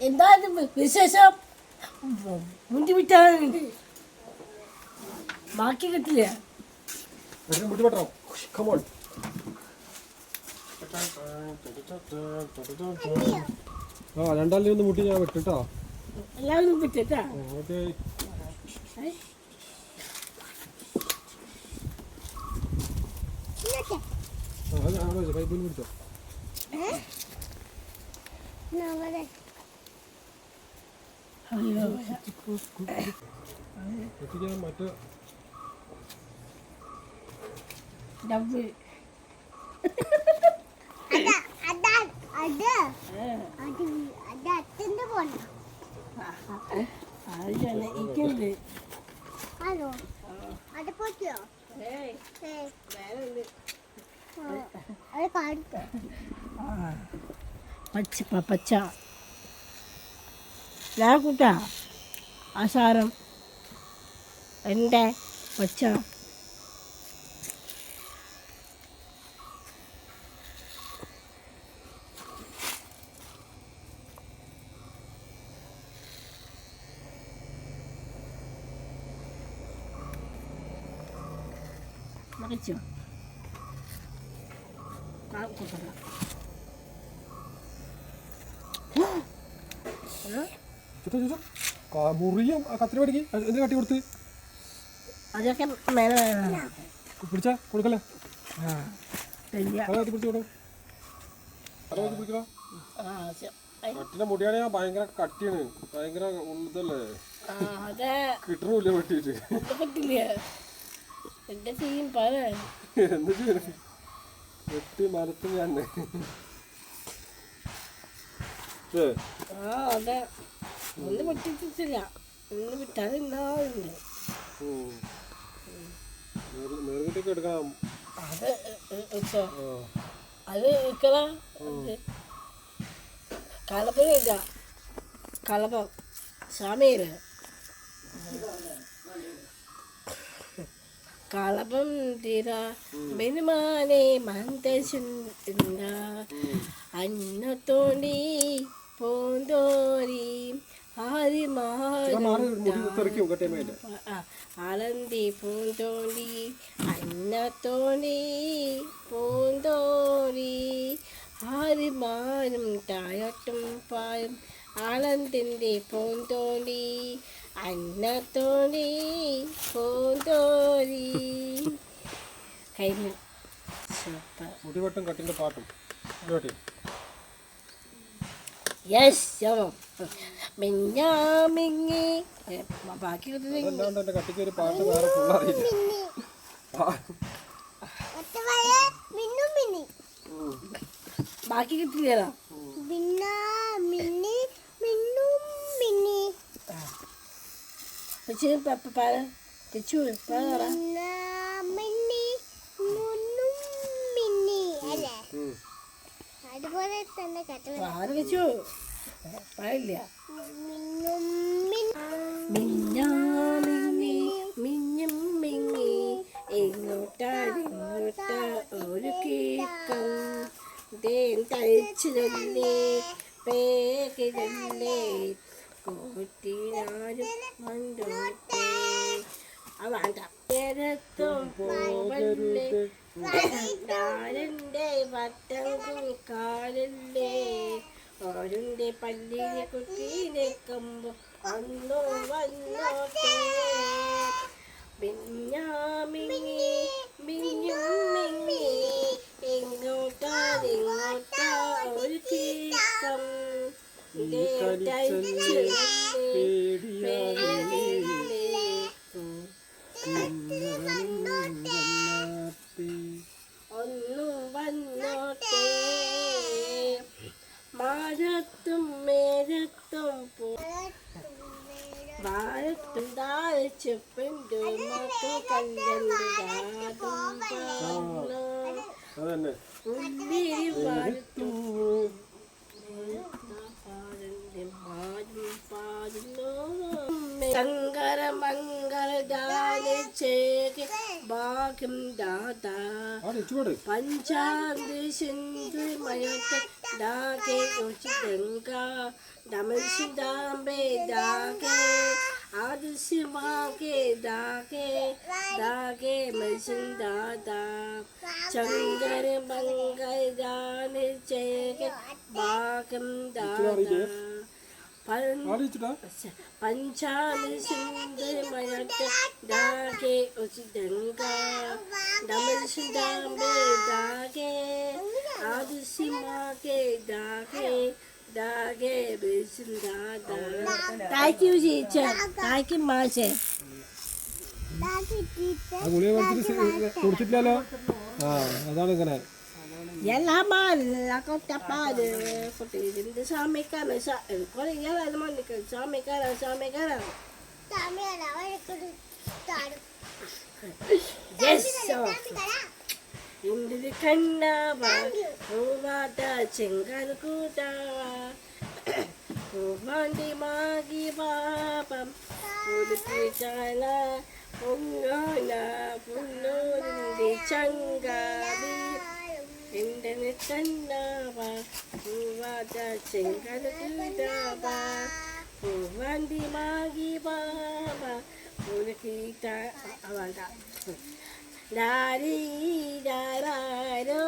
എന്താ വിശേഷം? മുണ്ടി വിട്ടാണ് ബാക്കി കിട്ടില്ല. ആ രണ്ടാളിനെ ഒന്ന് മുട്ടി ഞാൻ വെട്ടിട്ടോ എല്ലാവരും വിട്ടിട്ടാ? ഓക്കെ. പൈപ്പിൽ പിടിച്ചോ. ഡബ് ആരാണ് ഇരിക്കുന്നത്? അത് പ- പച്ച ലാക്കൂട്ട பச்சை பச்சா లేకుండా ఆసారం రెండే వచ్చా Thank you. മുറിയും കത്തിരി പഠിക്ക് എന്തിനാ കട്ടി കൊടുത്ത്? അതൊക്കെ. പിടിച്ചാ? കൊടുക്കല്ലേ? കട്ടിന്റെ മുടിയാണെങ്കിൽ ഭയങ്കര കട്ടിയാണ്. ഭയങ്കര ഉള്ളതല്ലേ? കിട്ടണില്ല വെട്ടിട്ട് എന്താ ചെയ്യും വെട്ടി മരത്തിന് ഞാൻ ആ അതെ. ഒന്ന് ഒന്ന് ഉണ്ടാവുന്നുണ്ട് അത് അത് കലപ്പം സമീര് കലപ്പം തീര. ബെനുമാനെ അന്നത്തോണ്ടി പോന്തോരി ആരി കട്ടിയമ്മേന്റെ ആലന്തി പൂന്തോണ്ടി അന്നത്തോണ്ടി പൂന്തോടി. ആരിമാരും തായട്ടും പായും. ആളന്തിന്റെ പൂന്തോണ്ടി അന്നത്തോണ്ടി പൂന്തോണി കഴിഞ്ഞു. സൂപ്പർ. കട്ടിന്റെ പാട്ടും. മുടി വെട്ടി യെസ് മിഞ്ഞാമിങ്ങി ബാക്കി കട്ടിക്ക് ഒരു പാട്ട് വേറെ ഫുൾ അറിയില്ല. ബാക്കി കിട്ടില്ലേടാ മിന്നു മിന്നി പക്ഷേ പറ ആര് വെച്ചു പറയില്ല മിന്നും മിഞ്ഞാമിങ്ങി മിഞ്ഞും മിങ്ങി എങ്ങോട്ടാ ഇങ്ങോട്ടാ ഒരു കേക്കം തേൻ തളിച്ചിരല്ലേ പേകിരല്ലേ കൂട്ടിനാരും മണ്ടോട്ടെ വേണ്ട. പോവല്ലേ വട്ടം കാലല്ലേ ഓരുണ്ട് പല്ലിനെ കുട്ടീനെ കമ്പ്. അന്നോ വന്നോട്ടെ മിഞ്ഞാമിങ്ങി മിഞ്ഞും മിങ്ങി എങ്ങോട്ടാ ഒരു കേക്കം മേരത്തും പോ വാഴത്തും താഴ്ചപ്പെണ്ടു മക്കൾ അതന്നെ ഉള്ളിരി വാഴത്തും ശങ്കര മംഗളദാനേക്ക് ഭാഗ്യം ദാത. പഞ്ചാന്തി സിന്ധു മയത്ത് ഡാകെ രുചി ഗംഗ. ദമൻസിദാംബെ ഡാകെ ആദിശിവാകെ ഡാകെ ഡാകെ മത്സ്യം ദാത ശങ്കര മംഗളദാനേക്ക് ഭാഗ്യം ദാത. പഞ്ചാമി സുന്ദരമയക്ക് ദാഗേ ഉചി ഗംഗ ഡമൽസ് ഡാമേ ദാഗേ ആദിസിമാകെ ദാഗേ ദാഗേ ബിസിന്ദാ thank you teacher thank you മാഷേ. ഗുളിക കൊടുത്തിട്ടില്ലല്ലോ? ആ അതാണ് ഇങ്ങനെ. ಎಲ್ಲ ಬಾರಿಲ್ಲ ಬಾರಿ ಕೊಟ್ಟಿದ್ದೀನಿ ಸ್ವಾಮಿಕಾರ ಕೊನೆಗೆಲ್ಲ ಇದು ಮಾಡ್ಲಿಕ್ಕೆ ಸ್ವಾಮಿಕಾರ ಸ್ವಾಮಿಕಾರ ఇంటిది కండావా పూవాత చెంగలు కూటావా పూవాంటి మాగి పాపం పులికి చాలా పొంగోన పుల్లోంది చంగాది എന്റെ നെറ്റന്നാവ പൂവാത ചെങ്കലുതാവ പൂവാന്തി മാഗി ബാവ പൂനക്കീട്ട വേണ്ട ഡാരി ഡാരോ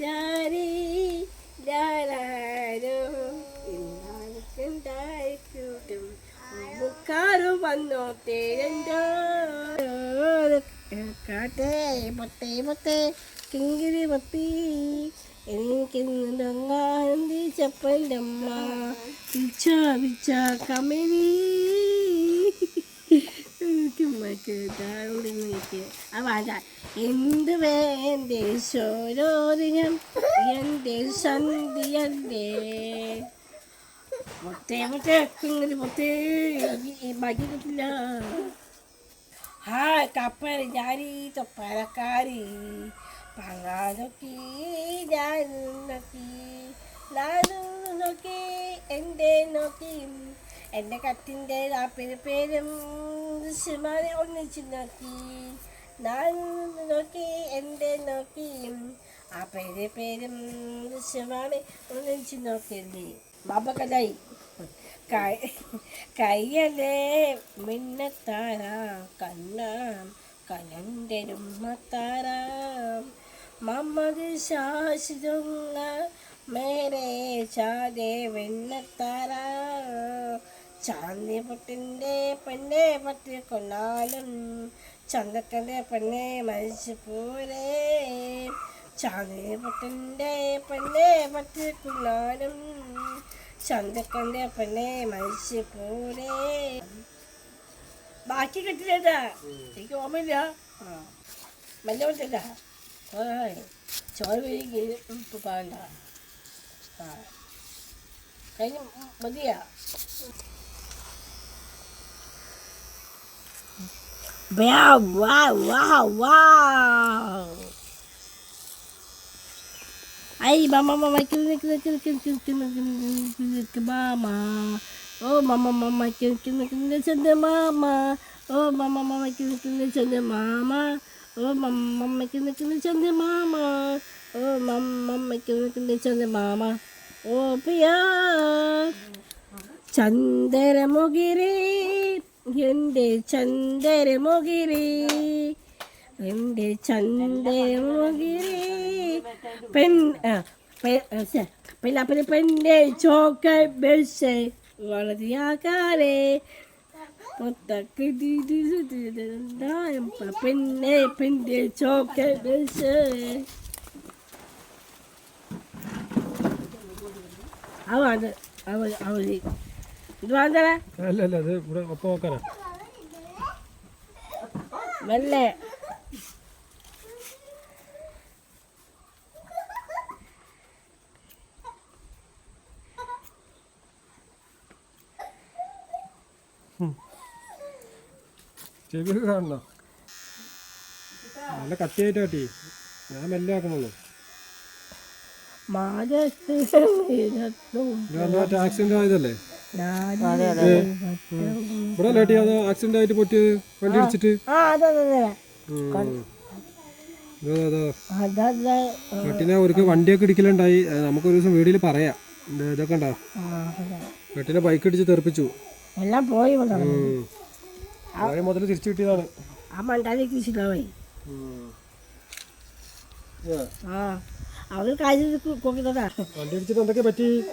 ഡാരി ഡാരോ ഇന്നായിക്കുണ്ടായിക്കൂട്ടും മുക്കാറും വന്നോ തേരണ്ടോ കാട്ടേ പൊത്തേ പൊത്തേ കിങ്കിരി പത്തി എനിക്കെന്തൊങ്ങാന്തി ചപ്പന്റമ്മ വിച്ച വിച്ച കമരി എനിക്ക് എന്ത് വേണ്ടേ ശോരോറിയം എന്റെ സന്ധിയല്ലേ പൊത്തേ പൊത്തേ തൊപ്പരക്കാരി janaki, ഞാൻ നോക്കി എന്റെ നോക്കി എന്റെ കത്തിന്റെ ആപ്പിന് പേരും ദൃശ്യമാരെ ഒന്നിച്ച് നോക്കി. ലാലു നോക്കി എന്റെ നോക്കി ആ പേര് പേരും ദൃശ്യമാരെ ഒന്നിച്ച് നോക്കില്ലേ ബാബ കഥായി കൈ കയ്യലേ മിന്നത്താരാ കണ്ണാം കലണ്ടരും മമ്മത് ശാസിതുങ്ങ മേരെ ചാതെ വെണ്ണത്താര. ചാന്തി പൊട്ടിന്റെ പെണ്ണെ പറ്റി കൊണ്ടാലും ചന്തക്കന്റെ പെണ്ണെ മരിച്ചു പോരേ. ചാന്തി പൊട്ടിന്റെ പെണ്ണെ പറ്റി കൊണ്ടാലും ചന്തക്കന്റെ പെണ്ണെ മരിച്ചു പോരേ. ബാക്കി കിട്ടില്ല എനിക്ക് ഓർമ്മയില്ല. മല്ല പറ്റില്ല ꯍꯣꯏ cái ꯁꯣꯍꯔꯕꯤꯒꯤ ꯗꯨꯀꯥꯟꯗ ꯀꯩꯅꯣ ꯃꯗꯤ Wow, wow, wow, wow. Ay, mama, mama, kill, kill, kill, kill, kill, kill, kill, kill, mama. Oh, mama, mama, kill, kill, kill, kill, mama. Oh, mama, mama, kill, kill, kill, mama. ഓ മമ്മയ്ക്ക് നിൽക്കുന്ന ചന്ത mama. ഓ മമ്മയ്ക്ക് നിൽക്കുന്ന ചന്ത mama. ഓ പ്രിയ. ചന്ദരമുകിരി എന്റെ ചന്ദരമുകിരി എന്റെ ചന്ദരമുകിരി. പെൺ പിന്നെ പിന്നെ പെണ്ണെ ചോക്ക ബെൽസ് വളരെയാകാരേ பெண்ணே பெண்டே சோக்கே பேசு அவன் அது அவள் அவள் இது வந்தல இல்லை இல்லை அது அப்போ உட்கார வெள்ளை ചെവിയൊക്കെ കാണണോ. നല്ല കട്ടിയായിട്ട് കട്ടി. ഞാൻ മെല്ലെ ആക്കണുള്ളൂ. ആക്സിഡന്റ് ആയതല്ലേ? ഇവിടെ ലേട്ടി അത് ആക്സിഡന്റ് ആയിട്ട് പൊട്ടി വണ്ടി അടിച്ചിട്ട് കട്ടിനെ ഒരു വണ്ടിയൊക്കെ ഇടിക്കലുണ്ടായി. നമുക്കൊരു ദിവസം വീട്ടിൽ പറയാം. ഇതൊക്കെ ഉണ്ടാ കട്ടിനെ ബൈക്ക് ഇടിച്ച് തെറിപ്പിച്ചു. എല്ലാം പോയി മുതൽ തിരിച്ചു കിട്ടിയതാണ്. ആ മണ്ടാലേക്ക്. ഏ, ആ. അവർ കാര്യം കൊക്കുന്നതാ വണ്ടി ഇടിച്ചിട്ട് എന്തൊക്കെ പറ്റി?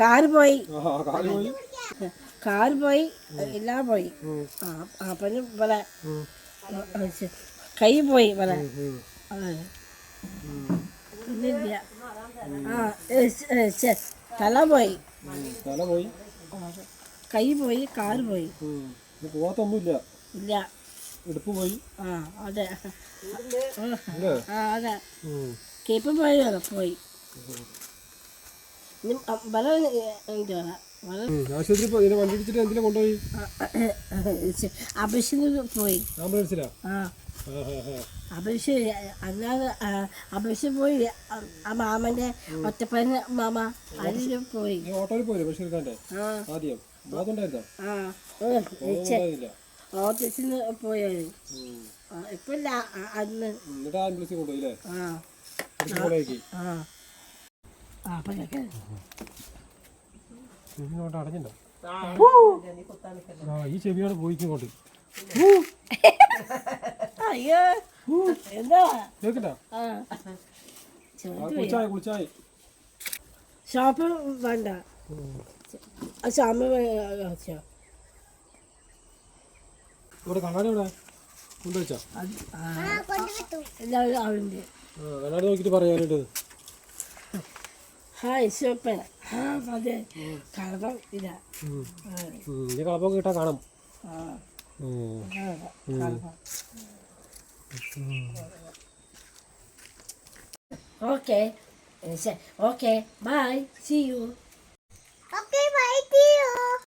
കാറ് പോയി. കാറ് പോയി? എല്ലാം പോയി. അപ്പന് ചെ- കൈ പോയി പോലെ ഉം. ആ. തല പോയി. തല പോയി. കൈ പോയി കാൽ പോയി. പോവാത്തൊന്നുമില്ല ഇല്ല. എടുപ്പ് പോയി. ആ അതെ. ആ അതെ. കേപ്പ് പോയി വല ആശുപത്രി പോയി ഇതിനെ വണ്ടി ഇടിച്ചിട്ട് എന്തിനാ കൊണ്ടുപോയി? പോയി. ആംബുലൻസിലാ? അല്ലാതെ പോയി. ആ- മാമന്റെ ഒറ്റപ്പന മാമ അതിലും പോയി. ഓട്ടോയിൽ പോയി ബഷീർ ആദ്യം. ഓഫീസിൽ പോയത് ഇപ്പില്ല അന്ന്. ആംബുലൻസിൽ ഈ ചെവിയോട് പോയിക്കോട്ട് അയ്യോ. എന്താ? കേക്കട്ടാ കുളിച്ചായി കുളിച്ചായി? ഷോപ്പ് വേണ്ട. ആ ഷാമ്പ് വെച്ചോ ഇവിടെ കണ്ണാടി ഇവിടെ കൊണ്ടുവച്ചാ ആ. ആ കൊണ്ടുവിട്ടു എല്ലാവരും ആളുണ്ട് ആ കണ്ണാടി നോക്കിയിട്ട് പറയാനായിട്ട് ഹായ് ഷോപ്പ് ആ അതെ. കളപ്പം ഇല്ല ഉം. ആ, ഉം. കിട്ടാൻ കാണാം. Okay. Okay. Bye. See you